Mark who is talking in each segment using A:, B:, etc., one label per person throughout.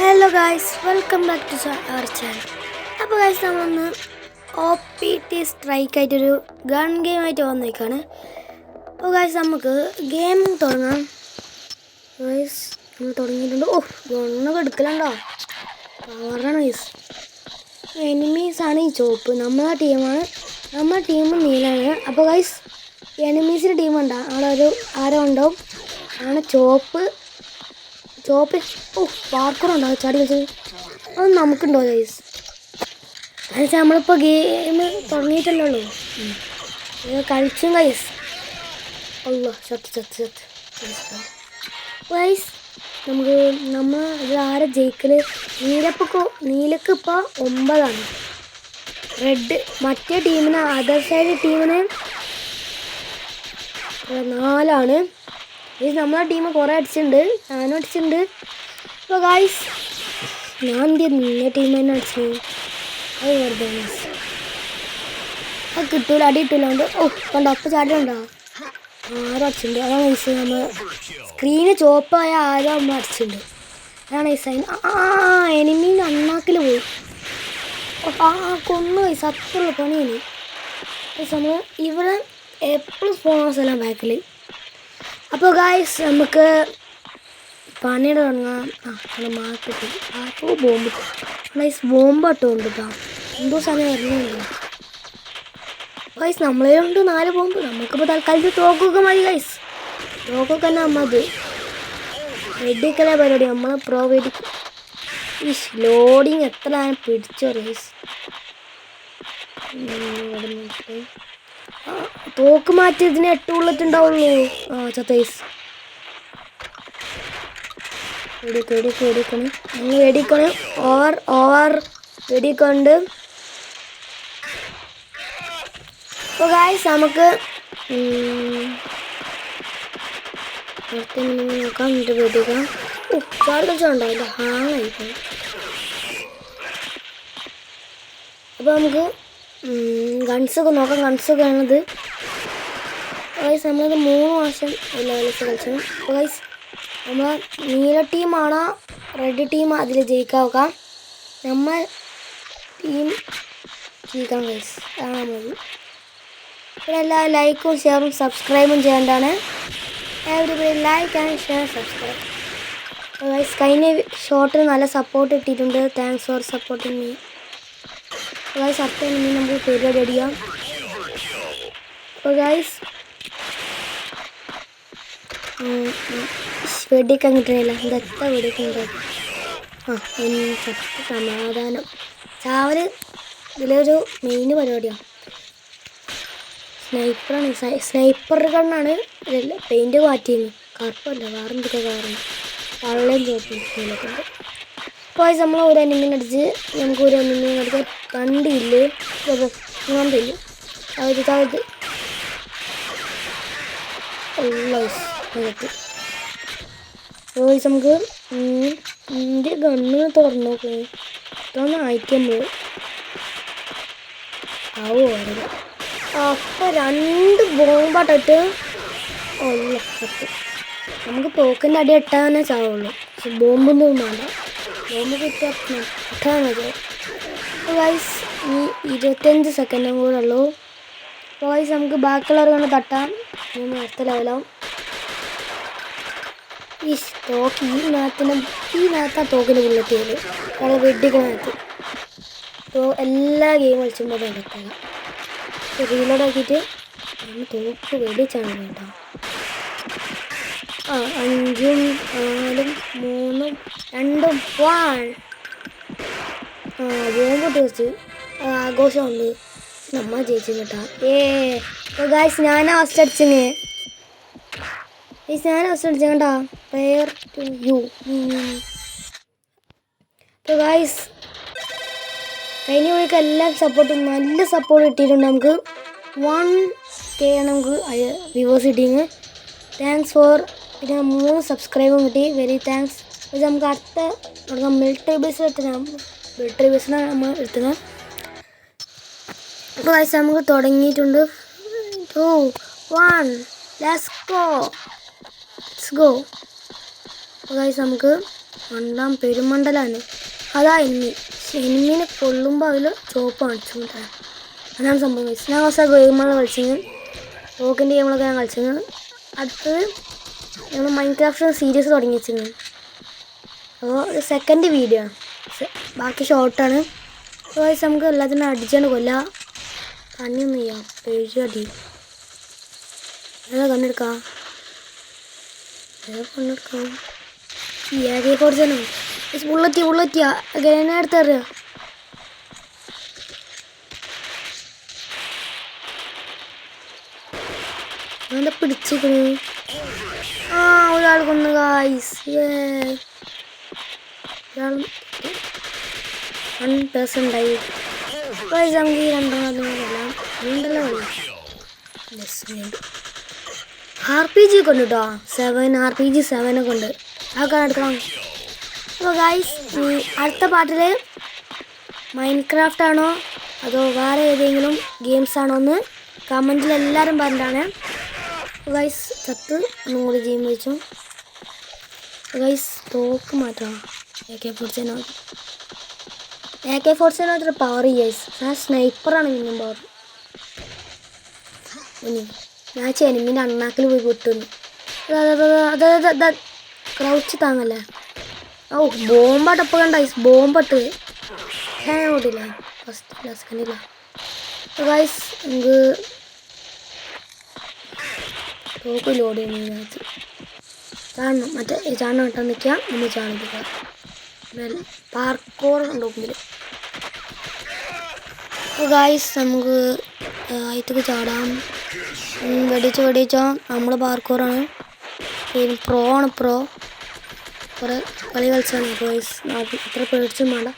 A: Hello guys welcome back to our channel അപ്പോൾ guys നമ്മളൊന്ന് O P T strike ആയിട്ടൊരു gun game ആയിട്ട് വന്നേക്കാണ്. അപ്പോൾ ഗായ്സ് നമുക്ക് ഗെയിം തുടങ്ങാം. ഗായ്സ് നമ്മൾ തുടങ്ങിയിട്ടുണ്ട്. ഓ ഗണ്ണൊക്കെ എടുക്കലുണ്ടോ? പവറാണ് ഗൈസ് ആണ് ഈ ചോപ്പ് നമ്മളെ ടീമാണ് നമ്മളെ ടീം നീലാണ് അപ്പോൾ ഗൈസ് എനിമീസിന്റെ ടീം ഉണ്ടാവും അവിടെ ഒരു ആരോ ഉണ്ടാവും. ആണ് ചോപ്പ് ചോപ്പ് ഓ പാർക്കറുണ്ടോ ചാടി കളിച്ചത്. അത് നമുക്കുണ്ടോ ഗൈസ് എന്നുവെച്ചാൽ നമ്മളിപ്പോൾ ഗെയിം തുടങ്ങിയിട്ടല്ലേ ഉള്ളൂ. കളിച്ചും ഗൈസ് അല്ലോ ചത്ത് ചത്ത് ചത്ത്. ഗൈസ് നമുക്ക് നമ്മൾ ഇത് ആരെ ജയിക്കൽ നീലപ്പൊക്കെ? നീലക്ക് ഇപ്പോൾ ഒമ്പതാണ്. റെഡ് മറ്റേ ടീമിന് അതർ സൈഡ് ടീമിന് നാലാണ്. ഇത് നമ്മളെ ടീം കുറേ അടിച്ചിട്ടുണ്ട്. ഞാനും അടിച്ചിട്ടുണ്ട്. അപ്പോൾ ഗായ്സ് ഞാൻ എന്ത് ടീം തന്നെ അടിച്ചു അത് വെറുതെ. അത് കിട്ടൂല അടി കിട്ടൂലോണ്ട് ഓ കണ്ടോ അപ്പം ചാടിയുണ്ടോ ആരും അടിച്ചിട്ടുണ്ട് അതാണ് നൈസ് നമ്മൾ സ്ക്രീന് ചോപ്പായ ആരും നമ്മൾ അടിച്ചിട്ടുണ്ട്. അതാണ് നൈസ് ആ എനിമീ അണ്ണാക്കിൽ പോയി. ആ കൊന്നു പോയി സത്തുള്ള പണിയാണ്. നമ്മൾ ഇവിടെ എപ്പോഴും പോകണ എല്ലാം ബാക്കിൽ അപ്പോൾ ഗായ്സ് നമുക്ക് പണിയുടെ തുടങ്ങാം. ആ മാർക്കറ്റ് അപ്പോൾ ബോംബ്. ഗൈസ് ബോംബ് ഇട്ടുകൊണ്ട് കേട്ടോ എന്തോ സമയം വരുന്നുണ്ട് ഗൈസ് നമ്മളേലുണ്ട് നാല് ബോംബ്. നമുക്കിപ്പോൾ തൽക്കാലത്ത് തോക്കൊക്കെ മതി ഗൈസ് തോക്കൊക്കെ തന്നെ അമ്മത് വെടിക്കലേ പരിപാടി. നമ്മളെ പ്രോ വെടിക്കും ഈ ലോഡിങ് എത്ര പിടിച്ചോ ഗൈസ് തോക്ക് മാറ്റിയതിന് എട്ട് ബുള്ളറ്റ് ഉണ്ടാവുള്ളൂ ആ ചത്തേസ് വെടിക്ക് വെടിക്ക് വെടിക്കണം ഓവർ ഓവർ വെടിക്കൊണ്ട് അപ്പോൾ ഗായ്സ് നമുക്ക് നോക്കാം. എന്നിട്ട് വെടിക്കാം ഓ ചാടി അപ്പോൾ നമുക്ക് ഗൺസൊക്കെ നോക്കാം ഗൺസൊക്കെ ആണത്. ഗൈസ് നമ്മളത് മൂന്ന് മാസം ലെവൽസ് കളിച്ചു അപ്പോൾ ഗൈസ് നമ്മൾ നീല ടീമാണോ റെഡ് ടീം അതിൽ ജയിക്കാൻ നോക്കാം. നമ്മൾ ടീം ജയിക്കാം ഗൈസ് അതാണ് മതി ഇവിടെ എല്ലാ ലൈക്കും ഷെയറും സബ്സ്ക്രൈബും ചെയ്യേണ്ടതാണ്. Everybody like and share subscribe guys കഴിഞ്ഞ ഷോട്ടിന് നല്ല സപ്പോർട്ട് കിട്ടിയിട്ടുണ്ട്. Thanks for supporting me guys അടുത്ത ഇനി നമുക്ക് പരിപാടി അടിക്കാം അപ്പോൾ ഗൈസ് വെടിക്കാൻ കിട്ടണില്ല ഇതെത്ര വെടിക്കുന്നുണ്ട് ആ ചത്ത് സമാധാനം ചാവൽ ഇതിലൊരു മെയിൻ പരിപാടിയാണ് സ്നൈപ്പറാണ് സ്നൈപ്പർ കണ്ണാണ് ഇതിൽ പെയിന്റ് മാറ്റിയത് കറുപ്പല്ല വേറെന്തൊക്കെ കാരണം വെള്ളം ചോദിച്ചു അപ്പോൾ നമ്മൾ ഒരു അനിമീൻ അടിച്ച് നമുക്ക് ഒരു അനിമീൻ അടിക്കാൻ കണ്ടില്ലേ? കണ്ടില്ല? അത് താഴത്ത് ഉള്ളത് നമുക്ക് എന്റെ ഗണ്ണ് തുറന്നു. നോക്കേ തുറന്ന് അയക്കുമ്പോൾ ആവോ. അറിയില്ല അപ്പം രണ്ട് ബോംബാട്ടിട്ട് ഉള്ള നമുക്ക് പോക്കിന്റെ അടി ഇട്ടാനേ ചാവുള്ളൂ. പക്ഷെ ബോംബൊന്നും വേണ്ട. കിട്ടാൻ ഇട്ടാൽ മതി വൈസ് ഈ ഇരുപത്തഞ്ച് സെക്കൻഡും കൂടെ ഉള്ളൂ. വൈസ് നമുക്ക് ബാക്കിയുള്ളവർ കൊണ്ട് തട്ടാം. ഇനി അടുത്ത ലെവലാവും ഈ തോക്ക് ഈ നാത്തിന് ഈ നാത്താ തോക്കിന് ബുള്ളറ്റ് ചെയ്യൽ നമ്മളെ അപ്പോൾ എല്ലാ ഗെയിം കളിച്ചുമ്പോൾ നടക്കുക റീലോഡ് ആക്കിയിട്ട് തോക്ക് വെടിച്ചാണ് കേട്ടോ. അഞ്ചും നാലും മൂന്നും രണ്ടും വാൺ ബോംബിട്ട് വെച്ച് ആഘോഷമുണ്ട്. നമ്മ ജയിച്ചു കേട്ടാ ഏ ഗായ്സ് ഞാൻ ഫസ്റ്റ് അടിച്ചിന്. ഗൈസ് ഞാൻ ഫസ്റ്റ് അടിച്ച കേട്ടാ പെയർ ടു യു അപ്പോൾ ഗായ്സ് കഴിഞ്ഞ വഴിക്ക് എല്ലാം സപ്പോർട്ടും നല്ല സപ്പോർട്ട് കിട്ടിയിട്ടുണ്ട് നമുക്ക്. വൺ കെ നമുക്ക് വ്യൂവേഴ്സ് കിട്ടിയെങ്കിൽ താങ്ക്സ് ഫോർ പിന്നെ മൂന്ന് സബ്സ്ക്രൈബും കിട്ടി. വെരി താങ്ക്സ് പക്ഷെ നമുക്ക് അടുത്ത തുടങ്ങാം. മിലിറ്ററി ബേസ് എത്തണം. മിലിറ്ററി ബേസിനാണ് നമ്മൾ എടുത്തത് അപ്പോൾ വയസ്സ് നമുക്ക് തുടങ്ങിയിട്ടുണ്ട്. Two one let's go let's go guys നമുക്ക് രണ്ടാം പെരുമണ്ടലാണ് അതാ എനിമി എന്നിനെ കൊള്ളുമ്പോൾ അതിൽ ചോപ്പ് കാണിച്ചു അതാണ് സംഭവം. Guys. ഞാൻ ഗെയിമാണ് കളിച്ചത്. തോക്കിന്റെ ഗെയിമുകളൊക്കെ ഞാൻ കളിച്ചത്. അടുത്തത് ഞങ്ങൾ മൈൻക്രാഫ്റ്റ് സീരീസ് തുടങ്ങി വെച്ചിരുന്നു. അപ്പോൾ ഒരു സെക്കൻഡ് വീഡിയോ ആണ് ബാക്കി ഷോർട്ടാണ് അപ്പോൾ നമുക്ക് എല്ലാത്തിനും അടിച്ചാണ്ട് കൊല്ല. കണ്ണിയൊന്നും ചെയ്യാം. അടി ഏതാ കണ്ണെടുക്കാം? കണ്ണെടുക്കാം? ഏകെ തന്നെ. ബുള്ളറ്റിയ ഉള്ളെത്തിയ ഗ്രനേഡ് തരുക എന്താ പിടിച്ചിക്കണ് ആ ഒരാൾ കൊന്നു ഗായ്സ് ഒരാൾ വൺ പേഴ്സൺ ഉണ്ടായി ഗായ്സ് നമുക്ക് ഈ രണ്ടെണ്ണം എല്ലാം രണ്ടല്ല കളി ആർ പി ജി ഒക്കെ ഉണ്ട് കേട്ടോ സെവൻ ആർ പി ജി സെവനൊക്കെ ഉണ്ട്. അതൊക്കെ എടുക്കണം അപ്പോൾ ഗായ്സ് അടുത്ത പാട്ടിൽ മൈൻക്രാഫ്റ്റ് ആണോ? അതോ വേറെ ഏതെങ്കിലും ഗെയിംസ് ആണോ എന്ന് കമന്റിൽ എല്ലാവരും പറഞ്ഞിട്ടാണ്. ഗൈസ് ചത്ത് ഒന്നും കൂടി ജീം വെച്ചു ഗൈസ് തോക്ക് മാറ്റാം എ കെ ഫോർച്ചേനകത്ത് എ കെ ഫോർച്ചേനകത്ത് പവർ ഗൈസ് ഞാൻ സ്നൈപ്പറാണ് മിന്നും പവർ ഇനി ഞാൻ ചെനിമിന്റെ അണ്ണാക്കിൽ പോയി പൊട്ടുന്നു അതെ ക്രൗച്ച് താങ്ങല്ലേ? ഓ ബോംബാട്ടപ്പ് കണ്ട ഐസ് ബോംബട്ട് ഞാൻ ഓടില്ല. ഫസ്റ്റ് ക്ലാസ് കണ്ടില്ല. റൈസ് നമുക്ക് തോക്ക് ലോഡ് ചെയ്യുന്നത് കാരണം മറ്റേ ചാടണം ഇട്ടാൽ നിൽക്കാം നമ്മൾ ചാടിപ്പിക്കാം പാർക്കോർ നോക്കുമ്പോൾ ഗായ്സ് നമുക്ക് ആയിട്ടൊക്കെ ചാടാം. വെടിച്ച് വെടിച്ചോ നമ്മൾ പാർക്കോറാണ് പിന്നെ പ്രോ ആണ് പ്രോ കുറേ കളി കളിച്ചാണ് ഗായ്സ് ഇത്ര പേടിച്ചും വേണ്ട.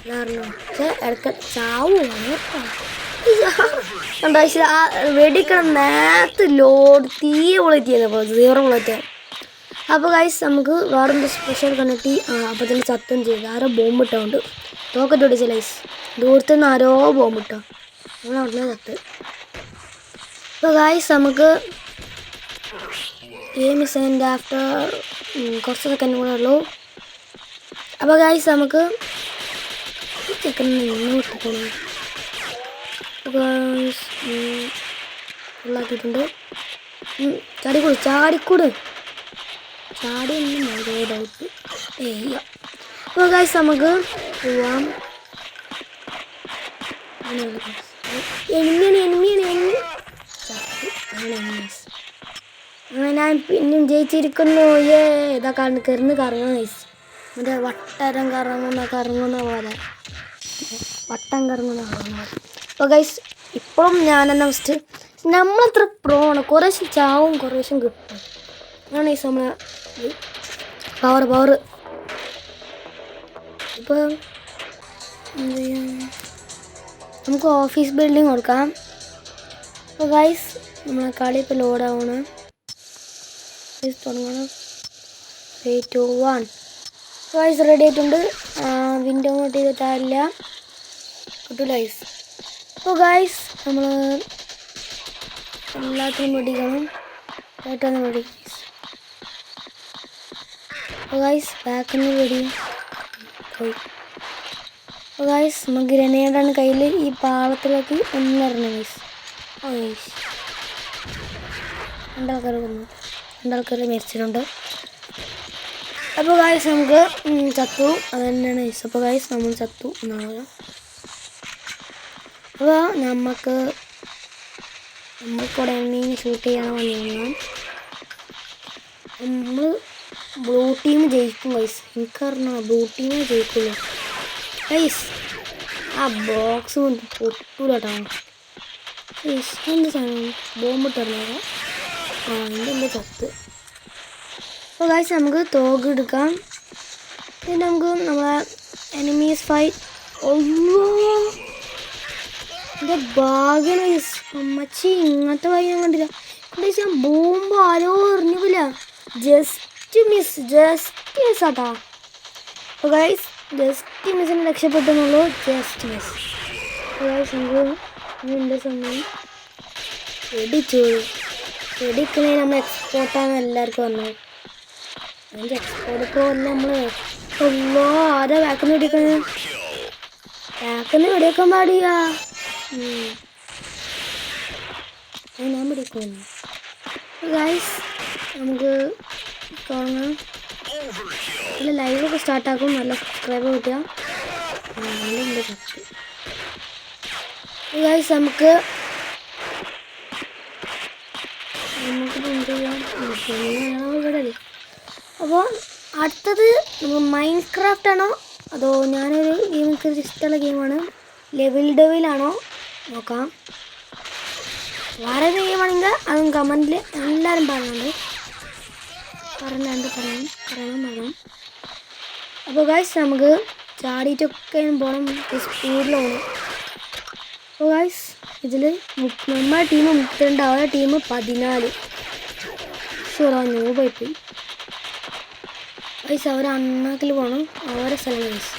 A: എല്ലാവരും പക്ഷേ ഇടയ്ക്ക് ചാവുകയാണ് കണ്ടോ പക്ഷേ ആ വെടിക്കണം ലോഡ് തീ ചെയ്യുന്നപ്പോൾ സീറോ ബുള്ളറ്റ് അപ്പോൾ ഗൈസ് നമുക്ക് വേറെന്ത് സ്പെഷ്യൽ കണ്ടിട്ട് അപ്പോൾ തന്നെ ചത്തും ചെയ്ത്. ആരോ ബോംബ് ഇട്ടുകൊണ്ട് തോക്കറ്റ് ഓടിച്ച ലൈസ് ദൂരത്തു നിന്ന് ആരോ ബോംബ് ഇട്ടോ. നമ്മൾ അവിടെ ചത്ത് അപ്പോൾ ഗൈസ് നമുക്ക് ഗെയിം ഇസ് എന്റെ ആഫ്റ്റർ കുറച്ച് സെക്കൻഡ് കൂടെ ഉള്ളൂ. അപ്പോൾ ഗൈസ് നമുക്ക് ചിക്കൻ നിന്ന് പോകണം ഫുള്ളാക്കിയിട്ടുണ്ട് ചാടിക്കൂട് ചാടിക്കൂട്. ചാടി ഒന്നും മതി ഡൗട്ട് ഏയ്യ അപ്പോൾ ഗൈസ് നമുക്ക് പോവാം. എനിമിയാണ് എനിമിയാണ് ഞാൻ പിന്നെയും ജയിച്ചിരിക്കുന്നു. ഏ ഇതാ കാരണം കയറുന്ന കറങ്ങുന്ന നൈസ് മറ്റേ വട്ടരം കറങ്ങുന്ന കറങ്ങുന്ന പോലെ. വട്ടം കറങ്ങുന്ന കറങ്ങുന്ന പോലെ. അപ്പോൾ ഗൈസ് ഇപ്പോഴും ഞാനെന്നാ ഫസ്റ്റ് നമ്മളത്ര പ്രോ ആണ്. കുറേശ്ശെ ചാവും കുറേശ്ശും കിട്ടും. ആണ് ഈ സമയം പവർ പവർ ഇപ്പോൾ എന്ത് നമുക്ക് ഓഫീസ് ബിൽഡിംഗ് കൊടുക്കാം. അപ്പോൾ ഗൈസ് നമ്മളെ കളി ഇപ്പോൾ ലോഡാവണം ഗൈസ് തുടങ്ങണം. ത്രീ വൺ ഗൈസ് റെഡി ആയിട്ടുണ്ട്. വിൻഡോ നോട്ട് ചെയ്തിട്ടില്ല കിട്ടൂല ഗൈസ് അപ്പോൾ ഗൈസ് നമ്മൾ എല്ലാത്തിനും വെടിക്കണം കേട്ടൊന്ന് വെടി അപ്പോൾ ഗൈസ് ബാക്കിൽ നിന്ന് വെടി പോയി. അപ്പോൾ ഗൈസ് നമുക്ക് ഗ്രനേഡാണ് കയ്യിൽ ഈ പാളത്തിലേക്ക് ഒന്നിറങ്ങി ഗൈസ് ഓ ഗൈസ് രണ്ടാൾക്കാർ കൊന്നു രണ്ടാൾക്കാർ മരിച്ചിട്ടുണ്ട്. അപ്പോൾ ഗായ്സ് നമുക്ക് ചത്തു. അത് തന്നെയാണ് ഗൈസ് അപ്പോൾ ഗായ്സ് നമ്മൾ ചത്തു എന്നാണ് അപ്പോൾ നമുക്ക് നമുക്കിവിടെ മീൻ ഷൂട്ട് ചെയ്യാൻ വന്നിരുന്നു. നമ്മൾ ബ്ലൂ ടീം ജയിക്കും ഗൈസ് എനിക്കറിഞ്ഞ ബ്ലൂ ടീമേ ജയിക്കുള്ളൂ. വൈസ് ആ ബോക്സ് കൊണ്ട് പൊട്ടൂല കേട്ടോ ഗൈസ് എന്ത് സാധനം? ബോംബ് ഇട്ടിരുന്നോ? ആ എന്റെ എന്റെ ചത്ത്. അപ്പോൾ വൈസ് നമുക്ക് തോക്ക് എടുക്കാം. പിന്നെ നമുക്ക് നമ്മളെ എനിമീസ് ഫൈറ്റ് ഒന്നോ എന്റെ ഭാഗ്യം അമ്മച്ചി ഇങ്ങനത്തെ ഞാൻ കണ്ടില്ല. എന്താ ഞാൻ ബോംബ് ആരോ എറിഞ്ഞില്ല ജസ്റ്റ് മിസ് ജസ്റ്റ് മിസ് ആട്ടാ. ഗൈസ് ജസ്റ്റ് മിസ്സിന് രക്ഷപ്പെട്ടെന്നുള്ളൂ. ജസ്റ്റ് മിസ് ഗൈസ് എന്റെ സമയം വെടിച്ചു വെടിക്കുന്നതിന് നമ്മൾ എക്സ്പോർട്ടാണ് എല്ലാവർക്കും വന്നത് അതിന്റെ എക്സ്പോർട്ട് പ്രോ അല്ല നമ്മൾ ഒന്നോ ആരാ വാക്കുന്ന വെടിക്കണേ വാക്കുന്ന വെടിവെക്കാൻ പാടില്ല. ഞാൻ പിടിക്കുന്നു ഗൈസ് നമുക്ക് തുടങ്ങാം. നല്ല ലൈവൊക്കെ സ്റ്റാർട്ടാക്കും നല്ല സബ്സ്ക്രൈബ് ചത്ത് ഗൈസ് നമുക്ക് അല്ലേ? അപ്പോൾ അടുത്തത് നമുക്ക് മൈൻഡ് ക്രാഫ്റ്റ് ആണോ? അതോ ഞാനൊരു ഗെയിം ഇഷ്ടമുള്ള ഗെയിമാണ് ലെവൽ ഡെവിലാണോ നോക്കാം. വളരെ ഗെയിമാണെങ്കിൽ അതും കമന്റിൽ എല്ലാവരും പറഞ്ഞുണ്ട് പറഞ്ഞുണ്ട് പറയാം പറയാൻ? പറയണം അപ്പോൾ ഗായ്സ് നമുക്ക് ചാടിയിട്ടൊക്കെ പോകണം സ്പീഡിൽ പോകണം അപ്പോൾ ഗായ്സ് ഇതിൽ നമ്മുടെ ടീം മുപ്പത്തിരണ്ട് അവരുടെ ടീം പതിനാല്. ഷുറാ നൂബായി പോയി ഗൈസ് അവർ അണ്ണാക്കിൽ പോകണം അവരെ സ്ഥലം ഗൈസ്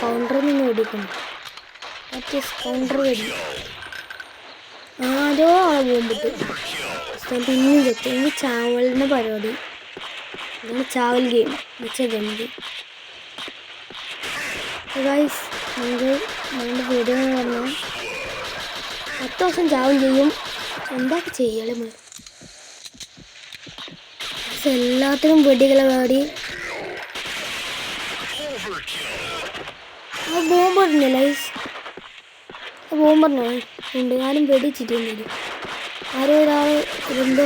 A: കൗണ്ടറിൽ നിന്ന് വെടിക്കുന്നു മറ്റേ സ്കൗണ്ടർ വെടി ആരോ ആളെ പോകുമ്പോട്ട് പിന്നെയും ചെത്തി എനിക്ക് ചാവലിന്റെ പരിപാടി. ഇതാണ് ചാവൽ ഗെയിം വെച്ച ഗെയിം ഗൈസ് നമുക്ക് നമ്മുടെ വീഡിയോ എന്ന് പറഞ്ഞാൽ പത്ത് ദിവസം ചാവൽ ചെയ്യും. എന്താ ചെയ്യൽ നമ്മൾ എല്ലാത്തിനും വെടികളെ പാടി. ബോംബ് ബോംബറിഞ്ഞ ലൈസ് ബോംബറിഞ്ഞോ ഉണ്ട് ആരും വെടിച്ചിട്ടുണ്ട് ആരോ ഒരാൾ എന്തോ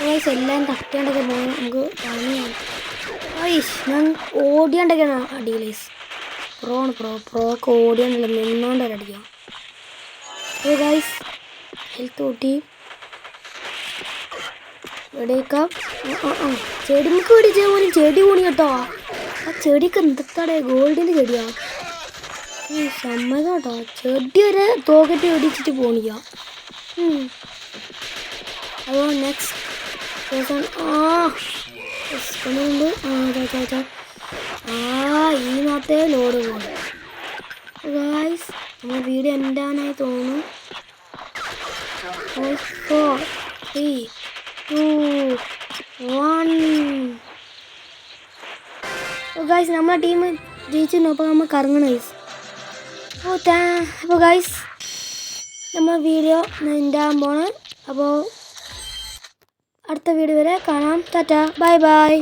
A: നൈസും എല്ലാം തട്ടിയാണ്ടൊക്കെ പോകണം നമുക്ക് പണിയാണ് ഐസ് ഞാൻ ഓടിയാണ്ടൊക്കെയാണ് അടിയിലേസ് പ്രോ ആണ് പ്രോ പ്രോ ഒക്കെ ഓടിയാണ്ടല്ല നിന്നോണ്ട് വരെ അടിക്കാം ഓ ഗൈസ് ഹെൽത്ത് കൂട്ടി. എവിടേക്കാം? ചെടിമുക്ക് പിടിച്ച പോലും ചെടി കൂടി കേട്ടോ. ആ ചെടിക്ക് എന്തൊക്കെ ഗോൾഡിന്റെ ചെടിയാ? ഈ ചെടി വരെ തോക്കറ്റ് ഓടിച്ചിട്ട് പോണില്ല അതോ നെക്സ്റ്റ് ആ ഈ മാത്രമേ ലോഡ് പോകും ഗായ്സ് നമ്മുടെ വീഡിയോ എന്താണെന്നായി തോന്നുന്നു? Four three two one guys നമ്മളെ ടീം ജയിച്ചു അപ്പോൾ നമ്മൾ കറങ്ങണം ഗൈസ് ഓ താ അപ്പോൾ ഗൈസ് നമ്മൾ വീഡിയോ നിന്റാൻ പോണ്. അപ്പോൾ അടുത്ത വീഡിയോ വരെ കാണാം. Tata bye bye